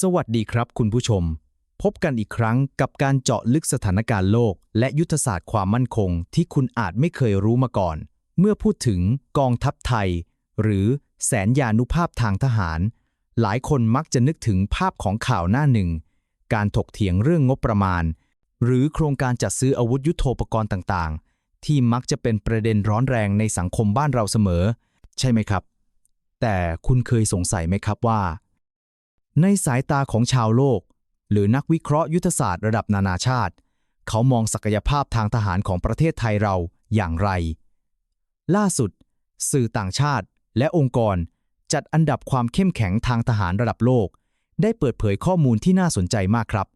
สวัสดีครับคุณผู้ชม พบกันอีกครั้งกับการเจาะลึกสถานการณ์โลก และยุทธศาสตร์ความมั่นคงที่คุณอาจไม่เคยรู้มาก่อน เมื่อพูดถึงกองทัพไทย หรือแสนยานุภาพทางทหาร หลายคนมักจะนึกถึงภาพของข่าวหน้าหนึ่ง การถกเถียงเรื่องงบประมาณ หรือโครงการจัดซื้ออาวุธยุโทโธปกรณ์ต่างๆ ที่มักจะเป็นประเด็นร้อนแรงในสังคมบ้านเราเสมอ ใช่ไหมครับ แต่คุณเคยสงสัยไหมครับว่า ในสายตาของชาวโลก หรือนักวิเคราะห์ยุทธศาสตร์ระดับนานาชาติ เขามองศักยภาพทางทหารของประเทศไทยเราอย่างไร ล่าสุด สื่อต่างชาติและองค์กรจัดอันดับความเข้มแข็งทางทหารระดับโลก ได้เปิดเผยข้อมูลที่น่าสนใจมากครับ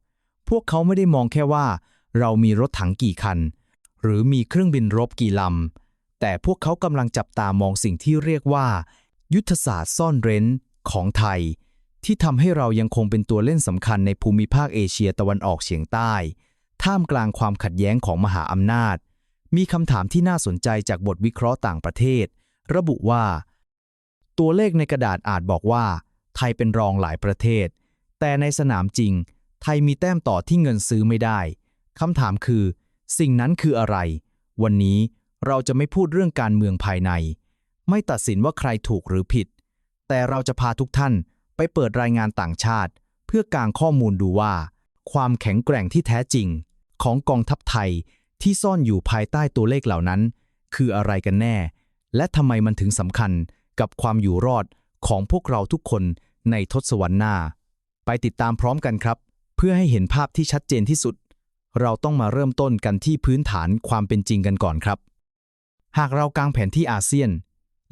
พวกเขาไม่ได้มองแค่ว่า เรามีรถถังกี่คัน หรือมีเครื่องบินรบกี่ลำ แต่พวกเขากำลังจับตามองสิ่งที่เรียกว่า ยุทธศาสตร์ซ่อนเร้นของไทย ที่ทำให้เรายังคงเป็นตัวเล่นสำคัญในภูมิภาคเอเชียตะวันออกเฉียงใต้ ท่ามกลางความขัดแย้งของมหาอำนาจ มีคำถามที่น่าสนใจจากบทวิเคราะห์ต่างประเทศ ระบุว่า ตัวเลขในกระดาษอาจบอกว่า ไทยเป็นรองหลายประเทศ แต่ในสนามจริง ไทยมีแต้มต่อที่เงินซื้อไม่ได้คำถามคือ สิ่งนั้นคืออะไร วันนี้เราจะไม่พูดเรื่องการเมืองภายใน ไม่ตัดสินว่าใครถูกหรือผิด แต่เราจะพาทุกท่าน ไปเปิดรายงานต่างชาติ เพื่อกางข้อมูลดูว่า ความแข็งแกร่งที่แท้จริง ของกองทัพไทยที่ซ่อนอยู่ภายใต้ตัวเลขเหล่านั้น คืออะไรกันแน่ และทำไมมันถึงสำคัญกับความอยู่รอดของพวกเราทุกคนในทศวรรษหน้า ไปติดตามพร้อมกันครับ เพื่อให้เห็นภาพที่ชัดเจนที่สุด เราต้องมาเริ่มต้นกันที่พื้นฐานความเป็นจริงกันก่อนครับ หากเรากางแผนที่อาเซียน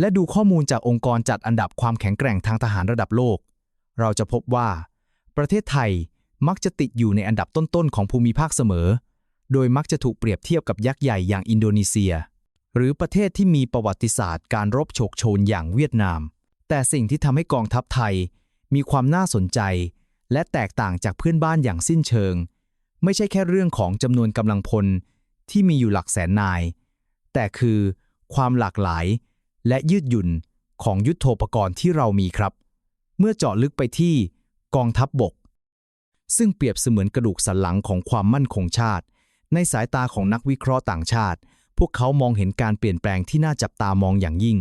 และดูข้อมูลจากองค์กรจัดอันดับความแข็งแกร่งทางทหารระดับโลก เราจะพบว่า ประเทศไทยมักจะติดอยู่ในอันดับต้นๆของภูมิภาคเสมอ โดยมักจะถูกเปรียบเทียบกับยักษ์ใหญ่อย่างอินโดนีเซีย หรือประเทศที่มีประวัติศาสตร์การรบโฉกโชนอย่างเวียดนาม แต่สิ่งที่ทำให้กองทัพไทย มีความน่าสนใจ และแตกต่างจากเพื่อนบ้านอย่างสิ้นเชิง ไม่ใช่แค่เรื่องของจำนวนกำลังพลที่มีอยู่หลักแสนนาย แต่คือความหลากหลาย และยืดหยุ่นของยุทโธปกรณ์ที่เรามีครับ เมื่อเจาะลึกไปที่กองทัพบบก ซึ่งเปรียบเสมือนกระดูกสันหลังของความมั่นคงชาติ ในสายตาของนักวิเคราะห์ต่างชาติ พวกเขามองเห็นการเปลี่ยนแปลงที่น่าจับตามองอย่างยิ่ง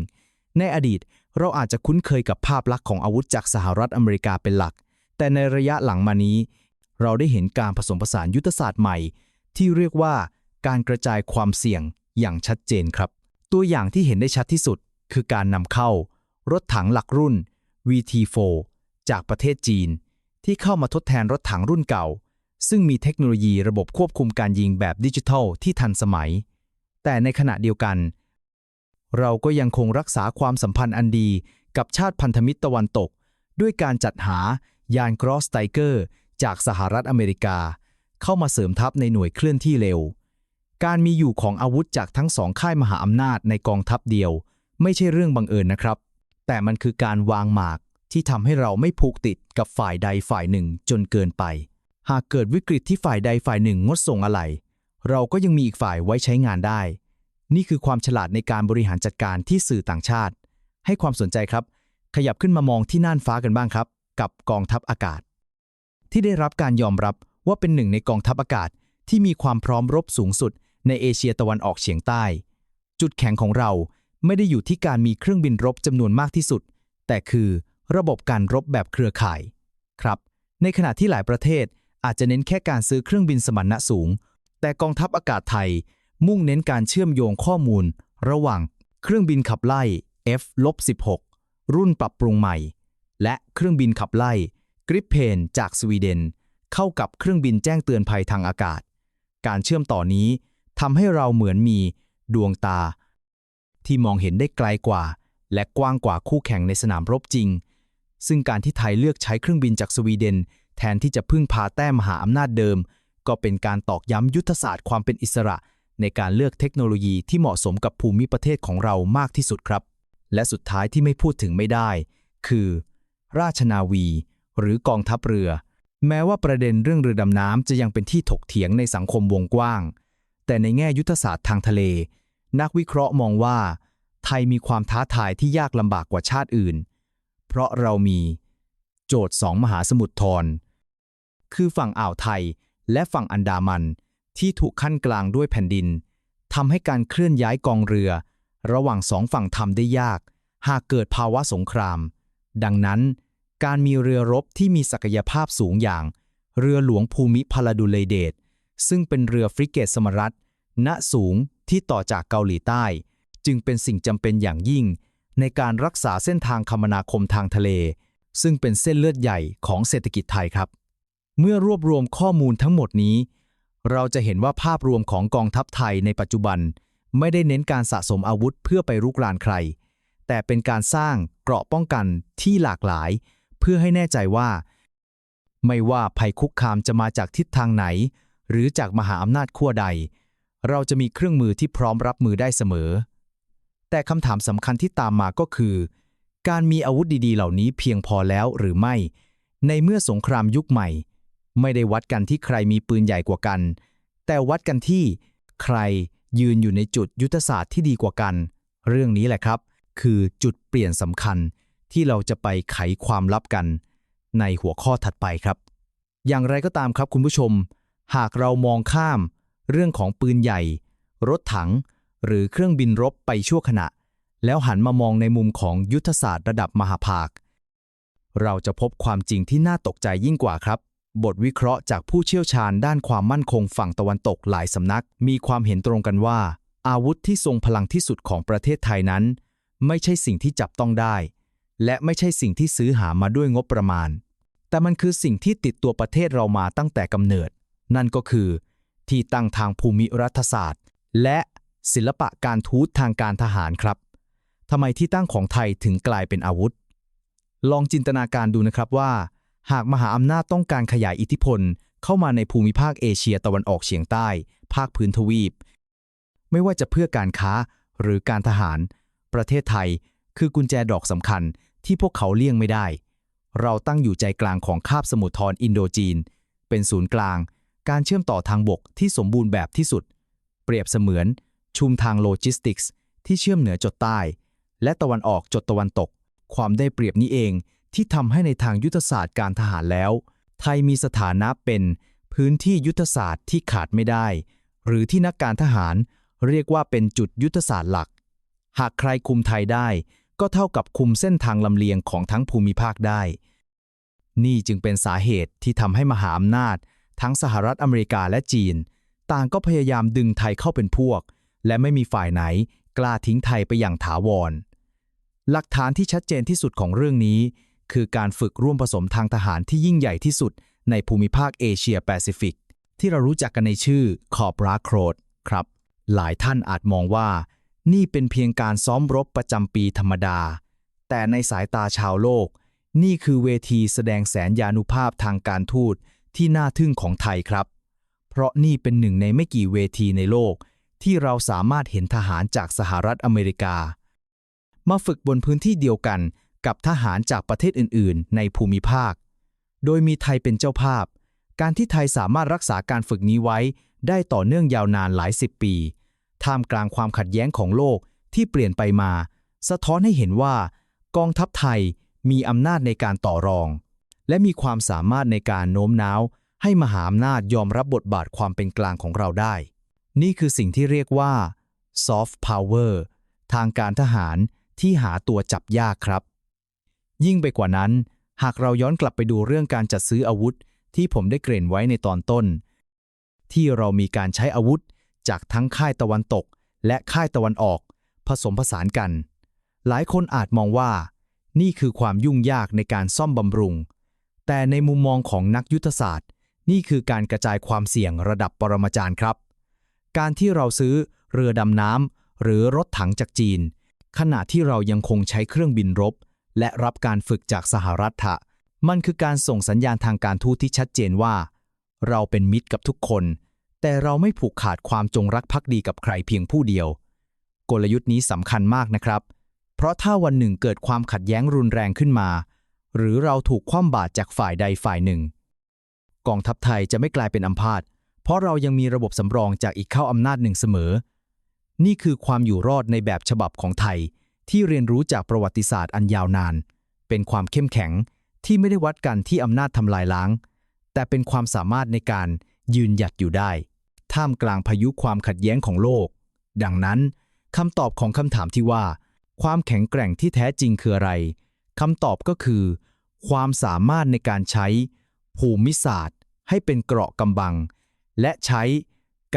ในอดีตเราอาจจะคุ้นเคยกับภาพลักษณ์ของอาวุธจากสหรัฐอเมริกาเป็นหลัก แต่ในระยะหลังมานี้ เราได้เห็นการผสมผสานยุทธศาสตร์ใหม่ ที่เรียกว่าการกระจายความเสี่ยงอย่างชัดเจนครับ ตัวอย่างที่เห็นได้ชัดที่สุด คือการนำเข้า รถถังหลักรุ่น VT4 จากประเทศจีน ที่เข้ามาทดแทนรถถังรุ่นเก่า ซึ่งมีเทคโนโลยีระบบควบคุมการยิงแบบดิจิทัลที่ทันสมัย แต่ในขณะเดียวกัน เราก็ยังคงรักษาความสัมพันธ์อันดีกับชาติพันธมิตรตะวันตก ด้วยการจัดหายานกรอสไตเกอร์จากสหรัฐอเมริกา เข้ามาเสริมทัพในหน่วยเคลื่อนที่เร็ว การมีอยู่ของอาวุธจากทั้งสองค่ายมหาอำนาจในกองทัพเดียว ไม่ใช่เรื่องบังเอิญนะครับ แต่มันคือการวางหมากที่ทำให้เราไม่ผูกติดกับฝ่ายใดฝ่ายหนึ่งจนเกินไป หากเกิดวิกฤตที่ฝ่ายใดฝ่ายหนึ่งงดส่งอะไร เราก็ยังมีอีกฝ่ายไว้ใช้งานได้ นี่คือความฉลาดในการบริหารจัดการที่สื่อต่างชาติ ให้ความสนใจครับ ขยับขึ้นมามองที่น่านฟ้ากันบ้างครับ กับกองทัพอากาศ ที่ได้รับการยอมรับว่าเป็นหนึ่งในกองทัพอากาศที่มีความพร้อมรบสูงสุดในเอเชียตะวันออกเฉียงใต้ จุดแข็งของเรา ไม่ได้อยู่ที่การมีเครื่องบินรบจำนวนมากที่สุด แต่คือระบบการรบแบบเครือข่าย ครับ ในขณะที่หลายประเทศอาจจะเน้นแค่การซื้อเครื่องบินสมรรถนะสูง แต่กองทัพอากาศไทย มุ่งเน้นการเชื่อมโยงข้อมูล ระหว่างเครื่องบินขับไล่ F-16 รุ่นปรับปรุงใหม่ และเครื่องบินขับไล่กริปเพนจากสวีเดน เข้ากับเครื่องบินแจ้งเตือนภัยทางอากาศ การเชื่อมต่อนี้ทำให้เราเหมือนมี ดวงตา ที่มองเห็นได้ไกลกว่า และกว้างกว่าคู่แข่งในสนามรบจริง ซึ่งการที่ไทยเลือกใช้เครื่องบินจากสวีเดน แทนที่จะพึ่งพาแต้มมหาอำนาจเดิม ก็เป็นการตอกย้ำยุทธศาสตร์ความเป็นอิสระ ในการเลือกเทคโนโลยีที่เหมาะสมกับภูมิประเทศของเรามากที่สุดครับ และสุดท้ายที่ไม่พูดถึงไม่ได้ คือ ราชนาวี หรือกองทัพเรือ แม้ว่าประเด็นเรื่องเรือดำน้ำจะยังเป็นที่ถกเถียงในสังคมวงกว้าง แต่ในแง่ยุทธศาสตร์ทางทะเล นักวิเคราะห์มองว่า ไทยมีความท้าทายที่ยากลำบากกว่าชาติอื่น เพราะเรามี โจทย์สองมหาสมุทรทรคือฝั่งอ่าวไทยและฝั่งอันดามันที่ถูกขั้นกลางด้วยแผ่นดินทำให้การเคลื่อนย้ายกองเรือ ระหว่างสองฝั่งทำได้ยาก หากเกิดภาวะสงคราม ดังนั้น การมีเรือรบที่มีศักยภาพสูงอย่าง เรือหลวงภูมิพลาดุลยเดชซึ่งเป็นเรือฟริเกตสมรัตณสูง ที่ต่อจากเกาหลีใต้ จึงเป็นสิ่งจำเป็นอย่างยิ่ง ในการรักษาเส้นทางคมนาคมทางทะเล ซึ่งเป็นเส้นเลือดใหญ่ของเศรษฐกิจไทยครับ เมื่อรวบรวมข้อมูลทั้งหมดนี้ เราจะเห็นว่าภาพรวมของกองทัพไทยในปัจจุบัน ไม่ได้เน้นการสะสมอาวุธเพื่อไปรุกรานใคร แต่เป็นการสร้างเกราะป้องกันที่หลากหลาย เพื่อให้แน่ใจว่า ไม่ว่าภัยคุกคามจะมาจากทิศทางไหน หรือจากมหาอำนาจขั้วใด เราจะมีเครื่องมือที่พร้อมรับมือได้เสมอ แต่คำถามสำคัญที่ตามมาก็คือ การมีอาวุธดีๆ เหล่านี้เพียงพอแล้วหรือไม่ ในเมื่อสงครามยุคใหม่ ไม่ได้วัดกันที่ใครมีปืนใหญ่กว่ากัน แต่วัดกันที่ใครยืนอยู่ในจุดยุทธศาสตร์ที่ดีกว่ากัน เรื่องนี้แหละครับ คือจุดเปลี่ยนสำคัญที่เราจะไปไขความลับกัน ในหัวข้อถัดไปครับ อย่างไรก็ตามครับคุณผู้ชม หากเรามองข้าม เรื่องของปืนใหญ่ รถถัง หรือเครื่องบินรบไปชั่วขณะ แล้วหันมามองในมุมของยุทธศาสตร์ระดับมหาภาค เราจะพบความจริงที่น่าตกใจยิ่งกว่าครับ บทวิเคราะห์จากผู้เชี่ยวชาญด้านความมั่นคงฝั่งตะวันตกหลายสำนัก มีความเห็นตรงกันว่า อาวุธที่ทรงพลังที่สุดของประเทศไทยนั้น ไม่ใช่สิ่งที่จับต้องได้ และไม่ใช่สิ่งที่ซื้อหามาด้วยงบประมาณ แต่มันคือสิ่งที่ติดตัวประเทศเรามาตั้งแต่กำเนิด นั่นก็คือ ที่ตั้งทางภูมิรัฐศาสตร์ และศิลปะการทูตทางการทหารครับทำไมที่ตั้งของไทยถึงกลายเป็นอาวุธ ลองจินตนาการดูนะครับว่า หากมหาอำนาจต้องการขยายอิทธิพล เข้ามาในภูมิภาคเอเชียตะวันออกเฉียงใต้ ภาคพื้นทวีป ไม่ว่าจะเพื่อการค้าหรือการทหาร ประเทศไทยคือกุญแจดอกสำคัญที่พวกเขาเลี่ยงไม่ได้ เราตั้งอยู่ใจกลางของคาบสมุทรทรอินโดจีน เป็นศูนย์กลาง การเชื่อมต่อทางบกที่สมบูรณ์แบบที่สุด เปรียบเสมือน ชุมทางโลจิสติกส์ที่เชื่อมเหนือจดใต้ และตะวันออกจดตะวันตก ความได้เปรียบนี้เองที่ทำให้ในทางยุทธศาสตร์การทหารแล้ว ไทยมีสถานะเป็นพื้นที่ยุทธศาสตร์ที่ขาดไม่ได้ หรือที่นักการทหารเรียกว่าเป็นจุดยุทธศาสตร์หลัก หากใครคุมไทยได้ ก็เท่ากับคุมเส้นทางลำเลียงของทั้งภูมิภาคได้ นี่จึงเป็นสาเหตุที่ทำให้มหาอำนาจ ทั้งสหรัฐอเมริกาและจีน ต่างก็พยายามดึงไทยเข้าเป็นพวก และไม่มีฝ่ายไหนกล้าทิ้งไทยไปอย่างถาวร หลักฐานที่ชัดเจนที่สุดของเรื่องนี้ คือการฝึกร่วมผสมทางทหารที่ยิ่งใหญ่ที่สุดในภูมิภาคเอเชียแปซิฟิก ที่เรารู้จักกันในชื่อคอร์ปราโครดครับ หลายท่านอาจมองว่า นี่เป็นเพียงการซ้อมรบประจำปีธรรมดา แต่ในสายตาชาวโลก นี่คือเวทีแสดงแสนยานุภาพทางการทูต ที่น่าทึ่งของไทยครับ เพราะนี่เป็นหนึ่งในไม่กี่เวทีในโลก ที่เราสามารถเห็นทหารจากสหรัฐอเมริกา มาฝึกบนพื้นที่เดียวกันกับทหารจากประเทศอื่น ๆ ในภูมิภาค โดยมีไทยเป็นเจ้าภาพ การที่ไทยสามารถรักษาการฝึกนี้ไว้ ได้ต่อเนื่องยาวนานหลายสิบปี ท่ามกลางความขัดแย้งของโลกที่เปลี่ยนไปมา สะท้อนให้เห็นว่า กองทัพไทยมีอำนาจในการต่อรอง และมีความสามารถในการโน้มน้าว ให้มหาอำนาจยอมรับบทบาทความเป็นกลางของเราได้ นี่คือสิ่งที่เรียกว่า soft power ทางการทหารที่หาตัวจับยากครับ ยิ่งไปกว่านั้น หากเราย้อนกลับไปดูเรื่องการจัดซื้ออาวุธ ที่ผมได้เกริ่นไว้ในตอนต้น ที่เรามีการใช้อาวุธ จากทั้งค่ายตะวันตก และค่ายตะวันออก ผสมผสานกัน หลายคนอาจมองว่า นี่คือความยุ่งยากในการซ่อมบำรุง แต่ในมุมมองของนักยุทธศาสตร์ นี่คือการกระจายความเสี่ยงระดับปรมาจารย์ครับ การที่เราซื้อเรือดำน้ำหรือรถถังจากจีน ขณะที่เรายังคงใช้เครื่องบินรบ และรับการฝึกจากสหรัฐะมันคือการส่งสัญญาณทางการทูตที่ชัดเจนว่า เราเป็นมิตรกับทุกคน แต่เราไม่ผูกขาดความจงรักภักดีกับใครเพียงผู้เดียว กลยุทธ์นี้สำคัญมากนะครับ เพราะถ้าวันหนึ่งเกิดความขัดแย้งรุนแรงขึ้นมา หรือเราถูกคว่ำบาตรจากฝ่ายใดฝ่ายหนึ่ง กองทัพไทยจะไม่กลายเป็นอัมพาตเพราะเรายังมีระบบสำรองจากอีกเข้าอำนาจหนึ่งเสมอ นี่คือความอยู่รอดในแบบฉบับของไทย ที่เรียนรู้จากประวัติศาสตร์อันยาวนาน เป็นความเข้มแข็งที่ไม่ได้วัดกันที่อำนาจทำลายล้าง แต่เป็นความสามารถในการยืนหยัดอยู่ได้ ท่ามกลางพายุความขัดแย้งของโลก ดังนั้นคำตอบของคำถามที่ว่า ความแข็งแกร่งที่แท้จริงคืออะไร คำตอบก็คือ ความสามารถในการใช้ภูมิศาสตร์ ให้เป็นเกราะกำบัง และใช้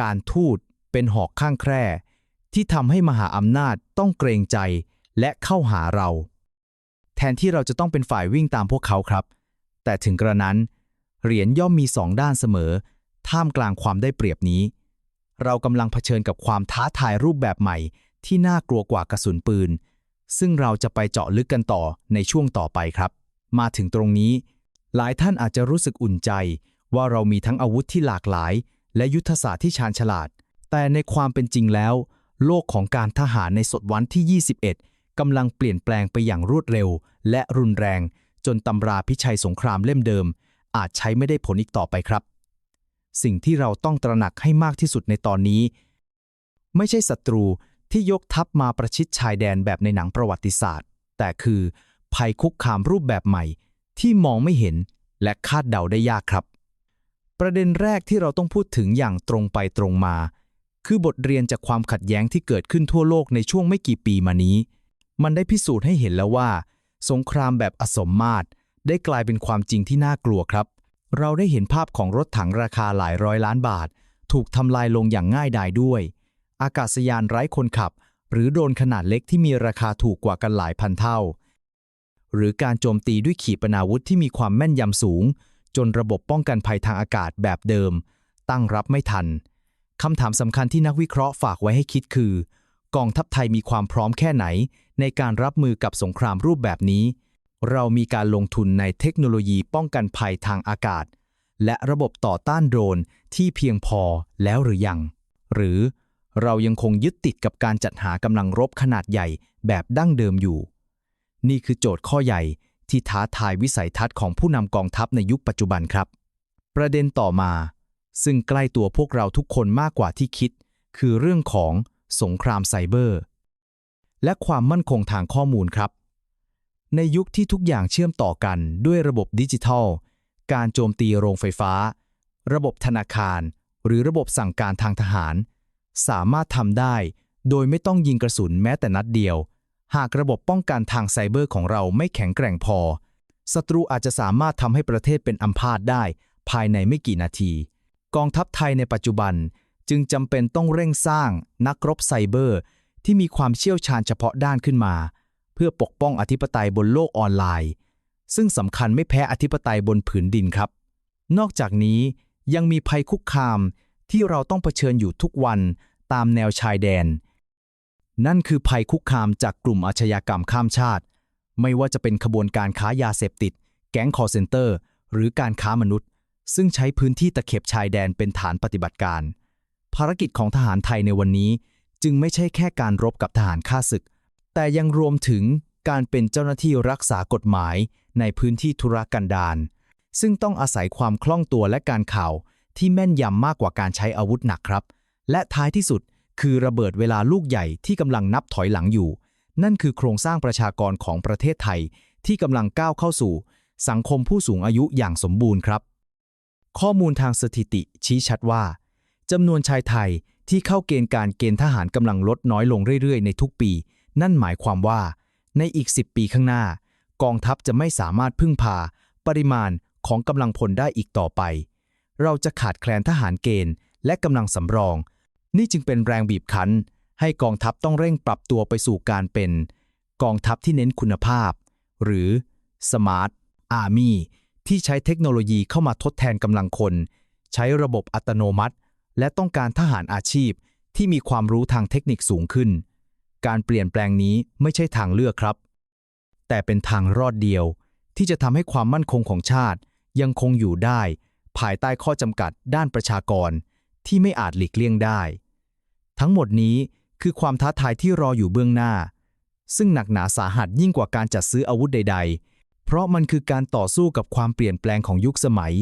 การทูตเป็นหอกข้างแคร่ ที่ทำให้มหาอำนาจต้องเกรงใจและเข้าหาเรา แทนที่เราจะต้องเป็นฝ่ายวิ่งตามพวกเขาครับ แต่ถึงกระนั้น เหรียญย่อมมีสองด้านเสมอ ท่ามกลางความได้เปรียบนี้ เรากำลังเผชิญกับความท้าทายรูปแบบใหม่ที่น่ากลัวกว่ากระสุนปืน ซึ่งเราจะไปเจาะลึกกันต่อในช่วงต่อไปครับ มาถึงตรงนี้ หลายท่านอาจจะรู้สึกอุ่นใจ ว่าเรามีทั้งอาวุธที่หลากหลาย และยุทธศาสตร์ที่ชาญฉลาด แต่ในความเป็นจริงแล้ว โลกของการทหารในศตวรรษที่ 21 กำลังเปลี่ยนแปลงไปอย่างรวดเร็ว และรุนแรง จนตำราพิชัยสงครามเล่มเดิม อาจใช้ไม่ได้ผลอีกต่อไปครับ สิ่งที่เราต้องตระหนักให้มากที่สุดในตอนนี้ ไม่ใช่ศัตรู ที่ยกทัพมาประชิดชายแดนแบบในหนังประวัติศาสตร์ แต่คือภัยคุกคามรูปแบบใหม่ ที่มองไม่เห็นและคาดเดาได้ยากครับ ประเด็นแรกที่เราต้องพูดถึงอย่างตรงไปตรงมา คือบทเรียนจากความขัดแย้งที่เกิดขึ้นทั่วโลกในช่วงไม่กี่ปีมานี้ มันได้พิสูจน์ให้เห็นแล้วว่า สงครามแบบอสมมาตรได้กลายเป็นความจริงที่น่ากลัวครับ เราได้เห็นภาพของรถถังราคาหลายร้อยล้านบาท ถูกทำลายลงอย่างง่ายดายด้วย อากาศยานไร้คนขับ หรือโดรนขนาดเล็กที่มีราคาถูกกว่ากันหลายพันเท่า หรือการโจมตีด้วยขีปนาวุธที่มีความแม่นยำสูง จนระบบป้องกันภัยทางอากาศแบบเดิม ตั้งรับไม่ทันคำถามสำคัญที่นักวิเคราะห์ฝากไว้ให้คิดคือ กองทัพไทยมีความพร้อมแค่ไหน ในการรับมือกับสงครามรูปแบบนี้ เรามีการลงทุนในเทคโนโลยีป้องกันภัยทางอากาศ และระบบต่อต้านโดรนที่เพียงพอแล้วหรือยัง หรือ เรายังคงยึดติดกับการจัดหากำลังรบขนาดใหญ่แบบดั้งเดิมอยู่ นี่คือโจทย์ข้อใหญ่ที่ท้าทายวิสัยทัศน์ของผู้นำกองทัพในยุคปัจจุบันครับ ประเด็นต่อมา ซึ่งใกล้ตัวพวกเราทุกคนมากกว่าที่คิด คือเรื่องของสงครามไซเบอร์ และความมั่นคงทางข้อมูลครับ ในยุคที่ทุกอย่างเชื่อมต่อกันด้วยระบบดิจิทัล การโจมตีโรงไฟฟ้า ระบบธนาคาร หรือระบบสั่งการทางทหาร สามารถทำได้ โดยไม่ต้องยิงกระสุนแม้แต่นัดเดียว หากระบบป้องกันทางไซเบอร์ของเราไม่แข็งแกร่งพอ ศัตรูอาจจะสามารถทำให้ประเทศเป็นอัมพาตได้ ภายในไม่กี่นาที กองทัพไทยในปัจจุบันจึงจำเป็นต้องเร่งสร้างนักรบไซเบอร์ ที่มีความเชี่ยวชาญเฉพาะด้านขึ้นมา เพื่อปกป้องอธิปไตยบนโลกออนไลน์ ซึ่งสำคัญไม่แพ้อธิปไตยบนผืนดินครับ นอกจากนี้ยังมีภัยคุกคาม ที่เราต้องเผชิญอยู่ทุกวันตามแนวชายแดน นั่นคือภัยคุกคามจากกลุ่มอาชญากรรมข้ามชาติ ไม่ว่าจะเป็นขบวนการค้ายาเสพติด แก๊งคอร์เซนเตอร์ หรือการค้ามนุษย์ ซึ่งใช้พื้นที่ตะเข็บชายแดนเป็นฐานปฏิบัติการ ภารกิจของทหารไทยในวันนี้จึงไม่ใช่แค่การรบกับทหารข้าศึก แต่ยังรวมถึงการเป็นเจ้าหน้าที่รักษากฎหมายในพื้นที่ธุรกันดารซึ่งต้องอาศัยความคล่องตัวและการข่าว ที่แม่นยำมากกว่าการใช้อาวุธหนักครับ และท้ายที่สุดคือระเบิดเวลาลูกใหญ่ที่กำลังนับถอยหลังอยู่ นั่นคือโครงสร้างประชากรของประเทศไทย ที่กำลังก้าวเข้าสู่ สังคมผู้สูงอายุอย่างสมบูรณ์ครับ ข้อมูลทางสถิติชี้ชัดว่าจำนวนชายไทยที่เข้าเกณฑ์การเกณฑ์ทหารกำลังลดน้อยลงเรื่อยๆ ในทุกปี นั่นหมายความว่า ในอีก 10 ปีข้างหน้า กองทัพจะไม่สามารถพึ่งพา ปริมาณของกำลังพลได้อีกต่อไป เราจะขาดแคลนทหารเกณฑ์ และกำลังสำรอง นี่จึงเป็นแรงบีบคั้น ให้กองทัพต้องเร่งปรับตัวไปสู่การเป็น กองทัพที่เน้นคุณภาพ หรือ Smart Army ที่ใช้เทคโนโลยีเข้ามาทดแทนกำลังคน ใช้ระบบอัตโนมัติ และต้องการทหารอาชีพที่มีความรู้ทางเทคนิคสูงขึ้น การเปลี่ยนแปลงนี้ไม่ใช่ทางเลือกครับ แต่เป็นทางรอดเดียวที่จะทำให้ความมั่นคงของชาติยังคงอยู่ได้ ภายใต้ข้อจำกัดด้านประชากรที่ไม่อาจหลีกเลี่ยงได้ ทั้งหมดนี้คือความท้าทายที่รออยู่เบื้องหน้า ซึ่งหนักหนาสาหัสยิ่งกว่าการจัดซื้ออาวุธใด ๆ เพราะมันคือการต่อสู้กับความเปลี่ยนแปลงของยุคสมัย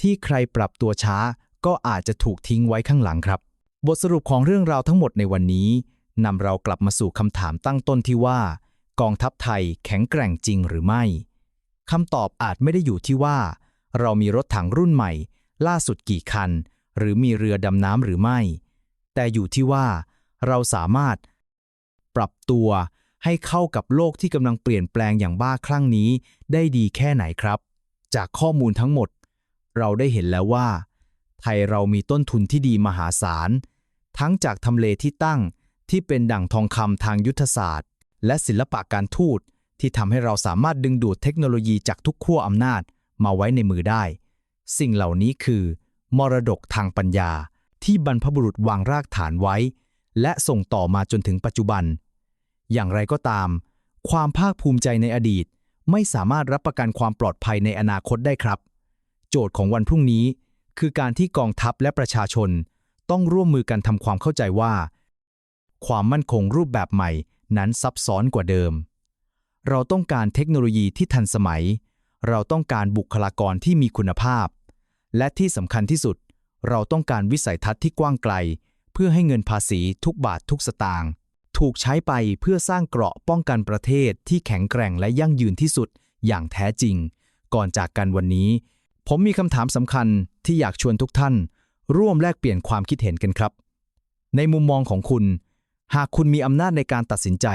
ที่ใครปรับตัวช้าก็อาจจะถูกทิ้งไว้ข้างหลังครับ บทสรุปของเรื่องราวทั้งหมดในวันนี้นำเรากลับมาสู่คำถามตั้งต้นที่ว่า กองทัพไทยแข็งแกร่งจริงหรือไม่คำตอบอาจไม่ได้อยู่ที่ว่า เรามีรถถังรุ่นใหม่ ล่าสุดกี่คัน หรือมีเรือดำน้ำหรือไม่ แต่อยู่ที่ว่า เราสามารถ ปรับตัวให้เข้ากับโลกที่กำลังเปลี่ยนแปลงอย่างบ้าคลั่งนี้ ได้ดีแค่ไหนครับ จากข้อมูลทั้งหมด เราได้เห็นแล้วว่า ไทยเรามีต้นทุนที่ดีมหาศาล ทั้งจากทำเลที่ตั้งที่เป็นดั่งทองคำทางยุทธศาสตร์ และศิลปะการทูตที่ทำให้เราสามารถดึงดูดเทคโนโลยีจากทุกขั้วอำนาจ มาไว้ในมือได้ สิ่งเหล่านี้คือ มรดกทางปัญญาที่บรรพบุรุษวางรากฐานไว้ และส่งต่อมาจนถึงปัจจุบัน อย่างไรก็ตาม ความภาคภูมิใจในอดีต ไม่สามารถรับประกันความปลอดภัยในอนาคตได้ครับ โจทย์ของวันพรุ่งนี้ คือการที่กองทัพและประชาชน ต้องร่วมมือกันทำความเข้าใจว่า ความมั่นคงรูปแบบใหม่นั้นซับซ้อนกว่าเดิม เราต้องการเทคโนโลยีที่ทันสมัย เราต้องการบุคลากรที่มีคุณภาพ และที่สำคัญที่สุด เราต้องการวิสัยทัศน์ที่กว้างไกล เพื่อให้เงินภาษีทุกบาททุกสตางค์ถูกใช้ไปเพื่อสร้างเกราะป้องกันประเทศที่แข็งแกร่งและยั่งยืนที่สุดอย่างแท้จริง ก่อนจากกันวันนี้ ผมมีคำถามสำคัญที่อยากชวนทุกท่าน ร่วมแลกเปลี่ยนความคิดเห็นกันครับ ในมุมมองของคุณ หากคุณมีอำนาจในการตัดสินใจ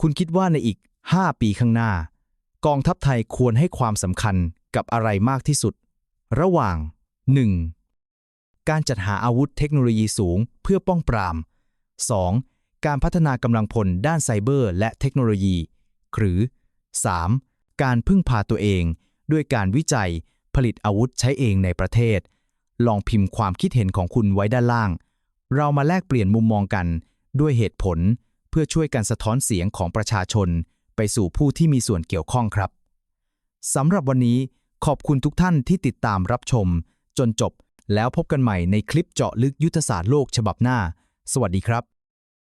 คุณคิดว่าในอีก 5 ปีข้างหน้า กองทัพไทยควรให้ความสำคัญกับอะไรมากที่สุด ระหว่าง 1. การจัดหาอาวุธเทคโนโลยีสูงเพื่อป้องปราม 2. การพัฒนากำลังพลด้านไซเบอร์และเทคโนโลยี หรือ 3. การพึ่งพาตัวเอง ด้วยการวิจัยผลิตอาวุธใช้เองในประเทศ ลองพิมพ์ความคิดเห็นของคุณไว้ด้านล่าง เรามาแลกเปลี่ยนมุมมองกัน ด้วยเหตุผล เพื่อช่วยกันสะท้อนเสียงของประชาชน ไปสู่ผู้ที่มีส่วนเกี่ยวข้องครับสำหรับวันนี้ขอบคุณทุกท่านที่ติดตามรับชม จนจบแล้วพบกันใหม่ในคลิปเจาะลึกยุทธศาสตร์โลกฉบับหน้า สวัสดีครับ